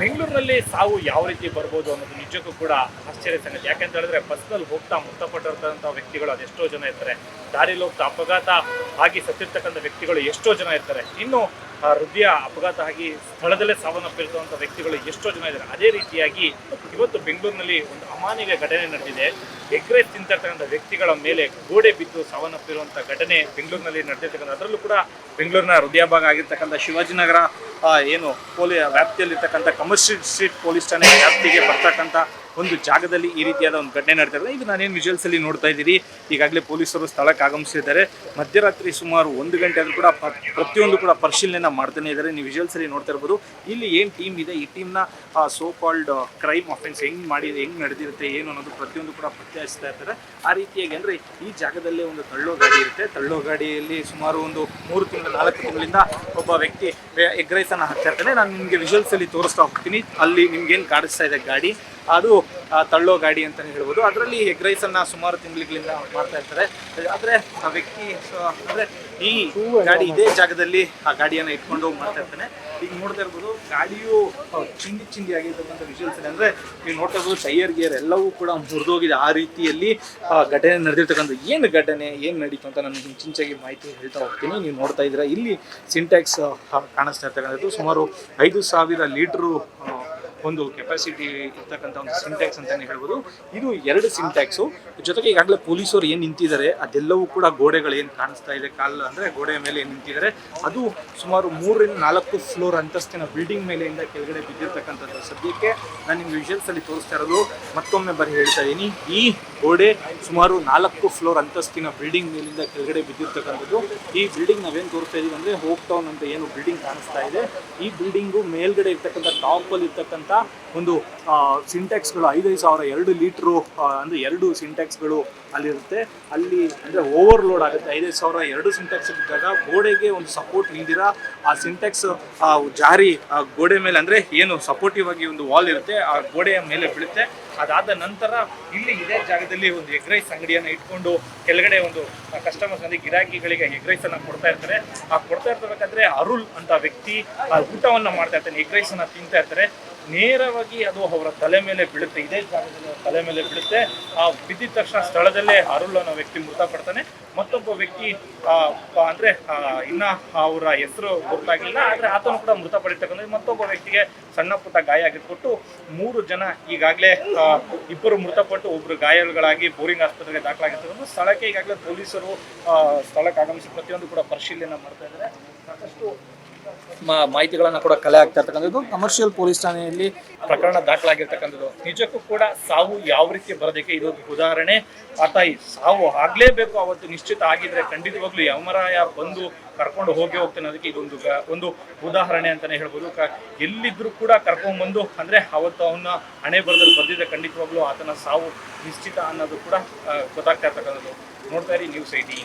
ಬೆಂಗಳೂರಿನಲ್ಲಿ ಸಾವು ಯಾವ ರೀತಿ ಬರ್ಬೋದು ಅನ್ನೋದು ನಿಜಕ್ಕೂ ಕೂಡ ಆಶ್ಚರ್ಯ ಸಂಗತಿ ಯಾಕೆಂತ ಹೇಳಿದ್ರೆ ಬಸ್ನಲ್ಲಿ ಹೋಗ್ತಾ ಮೃತಪಟ್ಟಿರ್ತಕ್ಕಂಥ ವ್ಯಕ್ತಿಗಳು ಅದೆಷ್ಟೋ ಜನ ಇರ್ತಾರೆ. ದಾರಿಲಿ ಹೋಗ್ತಾ ಅಪಘಾತ ಆಗಿ ಸತ್ತಿರ್ತಕ್ಕಂಥ ವ್ಯಕ್ತಿಗಳು ಎಷ್ಟೋ ಜನ ಇರ್ತಾರೆ. ಇನ್ನು ಹೃದಯ ಅಪಘಾತ ಆಗಿ ಸ್ಥಳದಲ್ಲೇ ಸಾವನ್ನಪ್ಪಿರ್ತಕ್ಕಂಥ ವ್ಯಕ್ತಿಗಳು ಎಷ್ಟೋ ಜನ ಇದ್ದಾರೆ. ಅದೇ ರೀತಿಯಾಗಿ ಇವತ್ತು ಬೆಂಗಳೂರಿನಲ್ಲಿ ಒಂದು ಅಮಾನಿಗೆ ಘಟನೆ ನಡೆದಿದೆ. ಎಗ್ರೆ ತಿಂತಕ್ಕಂಥ ವ್ಯಕ್ತಿಗಳ ಮೇಲೆ ಗೋಡೆ ಬಿದ್ದು ಸಾವನ್ನಪ್ಪಿರುವಂಥ ಘಟನೆ ಬೆಂಗಳೂರಿನಲ್ಲಿ ನಡೆದಿರ್ತಕ್ಕಂಥ ಅದರಲ್ಲೂ ಕೂಡ ಬೆಂಗಳೂರಿನ ಹೃದಯ ಭಾಗ ಆಗಿರ್ತಕ್ಕಂಥ ಶಿವಾಜಿನಗರ ಆ, ಏನು ಪೊಲೀ ವ್ಯಾಪ್ತಿಯಲ್ಲಿರ್ತಕ್ಕಂಥ ಕಮರ್ಷಿಯಲ್ ಸ್ಟ್ರೀಟ್ ಪೊಲೀಸ್ ಠಾಣೆ ವ್ಯಾಪ್ತಿಗೆ ಬರ್ತಕ್ಕಂಥ ಒಂದು ಜಾಗದಲ್ಲಿ ಈ ರೀತಿಯಾದ ಒಂದು ಘಟನೆ ನಡೀತಾ ಇದೆ. ಇದು ನಾನೇನು ವಿಜುವಲ್ಸ್ ಅಲ್ಲಿ ನೋಡ್ತಾ ಇದ್ದೀರಿ ಈಗಾಗಲೇ ಪೊಲೀಸರು ಸ್ಥಳಕ್ಕೆ ಆಗಮಿಸಿದ್ದಾರೆ. ಮಧ್ಯರಾತ್ರಿ ಸುಮಾರು ಒಂದು ಗಂಟೆ ಆದ್ರೂ ಕೂಡ ಪ್ರತಿಯೊಂದು ಕೂಡ ಪರಿಶೀಲನೆ ಮಾಡ್ತಾನೆ ಇದ್ದಾರೆ. ನೀವು ವಿಜುವಲ್ಸ್ ಅಲ್ಲಿ ನೋಡ್ತಾ ಇರ್ಬೋದು. ಇಲ್ಲಿ ಏನು ಟೀಮ್ ಇದೆ? ಈ ಟೀಮ್ನ ಸೋ ಕಾಲ್ಡ್ ಕ್ರೈಮ್ ಅಫೆನ್ಸ್ ಹೆಂಗ್ ಮಾಡಿದೆ, ಹೆಂಗ್ ನಡೆದಿರುತ್ತೆ, ಏನು ಅನ್ನೋದು ಪ್ರತಿಯೊಂದು ಕೂಡ ಹಚ್ತಾ ಇರ್ತಾರೆ. ಆ ರೀತಿಯಾಗಿ ಅಂದ್ರೆ ಈ ಜಾಗದಲ್ಲೇ ಒಂದು ತಳ್ಳೋ ಗಾಡಿ ಇರುತ್ತೆ. ತಳ್ಳೋ ಗಾಡಿಯಲ್ಲಿ ಸುಮಾರು ಒಂದು ಮೂರು ತಿಂಗಳು, ನಾಲ್ಕು ತಿಂಗಳಿಂದ ಒಬ್ಬ ವ್ಯಕ್ತಿ ಎಗ್ ರೈಸನ್ನು ಹಾಕ್ತಾ ಇರ್ತಾನೆ. ನಾನು ನಿಮಗೆ ವಿಜುವಲ್ಸ್ ಅಲ್ಲಿ ತೋರಿಸ್ತಾ ಹೋಗ್ತೀನಿ. ಅಲ್ಲಿ ನಿಮ್ಗೇನು ಏನು ಕಾಣಿಸ್ತಾ ಇದೆ ಗಾಡಿ? ಅದು ತಳ್ಳೋ ಗಾಡಿ ಅಂತಲೇ ಹೇಳ್ಬೋದು. ಅದರಲ್ಲಿ ಎಗ್ ರೈಸನ್ನು ಸುಮಾರು ತಿಂಗಳಿಂದ ಮಾಡ್ತಾ ಇರ್ತಾರೆ. ಆದರೆ ಆ ವ್ಯಕ್ತಿ ಅಂದರೆ ಈ ಗಾಡಿ ಇದೇ ಜಾಗದಲ್ಲಿ ಆ ಗಾಡಿಯನ್ನು ಇಟ್ಕೊಂಡು ಮಾಡ್ತಾ ಇರ್ತಾನೆ. ಈಗ ನೋಡ್ತಾ ಇರ್ಬೋದು ಗಾಡಿಯು ಚಿಂದಿ ಚಿಂದಿ ಆಗಿರ್ತಕ್ಕಂಥ ವಿಜುವಲ್ಸ್ ಅಂದರೆ ನೀವು ನೋಡ್ತಾ ಇರ್ಬೋದು ಟೈಯರ್ ಗಿಯರ್ ಎಲ್ಲವೂ ಕೂಡ ಮುರಿದೋಗಿದೆ. ಆ ರೀತಿಯಲ್ಲಿ ಆ, ಘಟನೆ ನಡೆದಿರ್ತಕ್ಕಂಥ ಏನು ಘಟನೆ ಏನು ನಡೀತು ಅಂತ ನಾನು ಮುಂಚಿಂಚಾಗಿ ಮಾಹಿತಿ ಹೇಳ್ತಾ ಹೋಗ್ತೀನಿ. ನೀವು ನೋಡ್ತಾ ಇದ್ದೀರಾ ಇಲ್ಲಿ ಸಿಂಟ್ಯಾಕ್ಸ್ ಕಾಣಿಸ್ತಾ ಇರ್ತಕ್ಕಂಥದ್ದು. ಸುಮಾರು ಐದು ಸಾವಿರ ಲೀಟ್ರು ಒಂದು ಕೆಪಾಸಿಟಿ ಇರ್ತಕ್ಕಂಥ ಒಂದು ಸಿಂಟ್ಯಾಕ್ಸ್ ಅಂತಾನೆ ಹೇಳ್ಬೋದು. ಇದು ಎರಡು ಸಿಂಟ್ಯಾಕ್ಸು ಜೊತೆಗೆ ಈಗಾಗಲೇ ಪೊಲೀಸರು ಏನು ನಿಂತಿದ್ದಾರೆ, ಅದೆಲ್ಲವೂ ಕೂಡ ಗೋಡೆಗಳು ಏನು ಕಾಣಿಸ್ತಾ ಇದೆ, ಕಾಲ್ ಅಂದರೆ ಗೋಡೆಯ ಮೇಲೆ ಏನು ನಿಂತಿದ್ದಾರೆ. ಅದು ಸುಮಾರು ಮೂರರಿಂದ ನಾಲ್ಕು ಫ್ಲೋರ್ ಅಂತಸ್ತಿನ ಬಿಲ್ಡಿಂಗ್ ಮೇಲೆಯಿಂದ ಕೆಳಗಡೆ ಬಿದ್ದಿರ್ತಕ್ಕಂಥದ್ದು. ಸದ್ಯಕ್ಕೆ ನಾನು ನಿಮ್ಮ ವಿಜುವಲ್ಸ್ ಅಲ್ಲಿ ತೋರಿಸ್ತಾ ಇರೋದು, ಮತ್ತೊಮ್ಮೆ ಬರೀ ಹೇಳ್ತಾ ಇದ್ದೀನಿ ಈ ಗೋಡೆ ಸುಮಾರು ನಾಲ್ಕು ಫ್ಲೋರ್ ಅಂತಸ್ತಿನ ಬಿಲ್ಡಿಂಗ್ ಮೇಲಿಂದ ಕೆಳಗಡೆ ಬಿದ್ದಿರ್ತಕ್ಕಂಥದ್ದು. ಈ ಬಿಲ್ಡಿಂಗ್ ನಾವೇನು ತೋರಿಸ್ತಾ ಇದೀವಿ ಅಂದರೆ ಹೋಪ್ ಅಂತ ಏನು ಬಿಲ್ಡಿಂಗ್ ಕಾಣಿಸ್ತಾ ಇದೆ. ಈ ಬಿಲ್ಡಿಂಗು ಮೇಲ್ಗಡೆ ಇರ್ತಕ್ಕಂಥ ಟಾಪಲ್ಲಿ ಇರ್ತಕ್ಕಂಥ ಒಂದು ಸಿಂಟೆಕ್ಸ್ಗಳು ಐದೈದು ಸಾವಿರ ಎರಡು ಲೀಟ್ರು ಅಂದರೆ ಎರಡು ಸಿಂಟೆಕ್ಸ್ಗಳು ಅಲ್ಲಿರುತ್ತೆ. ಅಲ್ಲಿ ಅಂದರೆ ಓವರ್ಲೋಡ್ ಆಗುತ್ತೆ. ಐದೈದು ಸಾವಿರ ಎರಡು ಸಿಂಟೆಕ್ಸ್ ಇದ್ದಾಗ ಗೋಡೆಗೆ ಒಂದು ಸಪೋರ್ಟ್ ಇಲ್ದಿರ, ಆ ಸಿಂಟ್ಯಾಕ್ಸ್ ಜಾರಿ ಗೋಡೆ ಮೇಲೆ ಅಂದರೆ ಏನು ಸಪೋರ್ಟಿವ್ ಆಗಿ ಒಂದು ವಾಲ್ ಇರುತ್ತೆ, ಆ ಗೋಡೆಯ ಮೇಲೆ ಬೀಳುತ್ತೆ. ಅದಾದ ನಂತರ ಇಲ್ಲಿ ಇದೇ ಜಾಗದಲ್ಲಿ ಒಂದು ಎಗ್ ರೈಸ್ ಅಂಗಡಿಯನ್ನು ಇಟ್ಕೊಂಡು ಕೆಳಗಡೆ ಒಂದು ಕಸ್ಟಮರ್ಸ್ ಅಂದರೆ ಗಿರಾಕಿಗಳಿಗೆ ಎಗ್ ರೈಸನ್ನು ಕೊಡ್ತಾ ಇರ್ತಾರೆ. ಆ ಕೊಡ್ತಾ ಇರ್ತಬೇಕಾದ್ರೆ ಅರುಳ್ ಅಂತ ವ್ಯಕ್ತಿ, ಆ ಊಟವನ್ನ ಮಾಡ್ತಾ ಇರ್ತಾನೆ ಎಗ್ ರೈಸನ್ನು ತಿಂತಾ ಇರ್ತಾರೆ. ನೇರವಾಗಿ ಅದು ಅವರ ತಲೆ ಮೇಲೆ ಬೀಳುತ್ತೆ. ಇದೇ ಜಾಗದಲ್ಲಿ ತಲೆ ಮೇಲೆ ಬೀಳುತ್ತೆ. ಆ ಬಿದ್ದಿದ ತಕ್ಷಣ ಸ್ಥಳದಲ್ಲೇ ಅರುಳ್ ಅನ್ನೋ ವ್ಯಕ್ತಿ ಮೃತಪಡ್ತಾನೆ. ಮತ್ತೊಬ್ಬ ವ್ಯಕ್ತಿ ಅಂದ್ರೆ ಇನ್ನ ಅವರ ಹೆಸರು ಗೊತ್ತಾಗಿಲ್ಲ ಆದ್ರೆ ಆತನು ಕೂಡ ಮೃತಪಡಿರ್ತಕ್ಕಂಥ ಮತ್ತೊಬ್ಬ ವ್ಯಕ್ತಿಗೆ ಸಣ್ಣ ಪುಟ್ಟ ಗಾಯ ಆಗಿಟ್ಬಿಟ್ಟು ಮೂರು ಜನ ಈಗಾಗಲೇ ಇಬ್ಬರು ಮೃತಪಟ್ಟು ಒಬ್ಬರು ಗಾಯಗಳಾಗಿ ಬೋರಿಂಗ್ ಆಸ್ಪತ್ರೆಗೆ ದಾಖಲಾಗಿರ್ತಕ್ಕಂಥ ಸ್ಥಳಕ್ಕೆ ಈಗಾಗಲೇ ಪೊಲೀಸರು ಸ್ಥಳಕ್ಕೆ ಆಗಮಿಸಿ ಪ್ರತಿಯೊಂದು ಕೂಡ ಪರಿಶೀಲನೆ ಮಾಡ್ತಾ ಇದ್ದಾರೆ. ಸಾಕಷ್ಟು ಮಾಹಿತಿಗಳನ್ನ ಕೂಡ ಕಲೆ ಆಗ್ತಾ ಇರ್ತಕ್ಕಂಥದ್ದು. ಕಮರ್ಷಿಯಲ್ ಪೊಲೀಸ್ ಠಾಣೆಯಲ್ಲಿ ಪ್ರಕರಣ ದಾಖಲಾಗಿರ್ತಕ್ಕಂಥದ್ದು. ನಿಜಕ್ಕೂ ಕೂಡ ಸಾವು ಯಾವ ರೀತಿ ಬರೋದಕ್ಕೆ ಇದೊಂದು ಉದಾಹರಣೆ. ಆತ ಈ ಸಾವು ಆಗಲೇಬೇಕು ಅವತ್ತು ನಿಶ್ಚಿತ ಆಗಿದ್ರೆ ಖಂಡಿತವಾಗ್ಲೂ ಯಮರಾಯ ಬಂದು ಕರ್ಕೊಂಡು ಹೋಗಿ ಹೋಗ್ತಾನೆ ಅದಕ್ಕೆ ಇದೊಂದು ಒಂದು ಉದಾಹರಣೆ ಅಂತಾನೆ ಹೇಳ್ಬೋದು. ಕ- ಎಲ್ಲಿದ್ರು ಕೂಡ ಕರ್ಕೊಂಡ್ಬಂದು ಅಂದ್ರೆ ಅವತ್ತು ಅವನ ಹಣೆ ಬರದಲ್ಲಿ ಬಂದಿದ್ರೆ ಖಂಡಿತವಾಗ್ಲೂ ಆತನ ಸಾವು ನಿಶ್ಚಿತ ಅನ್ನೋದು ಕೂಡ ಗೊತ್ತಾಗ್ತಾ ಇರ್ತಕ್ಕಂಥದ್ದು. ನೋಡ್ತಾ ಇರಿ ನ್ಯೂಸ್ ಐಟಿ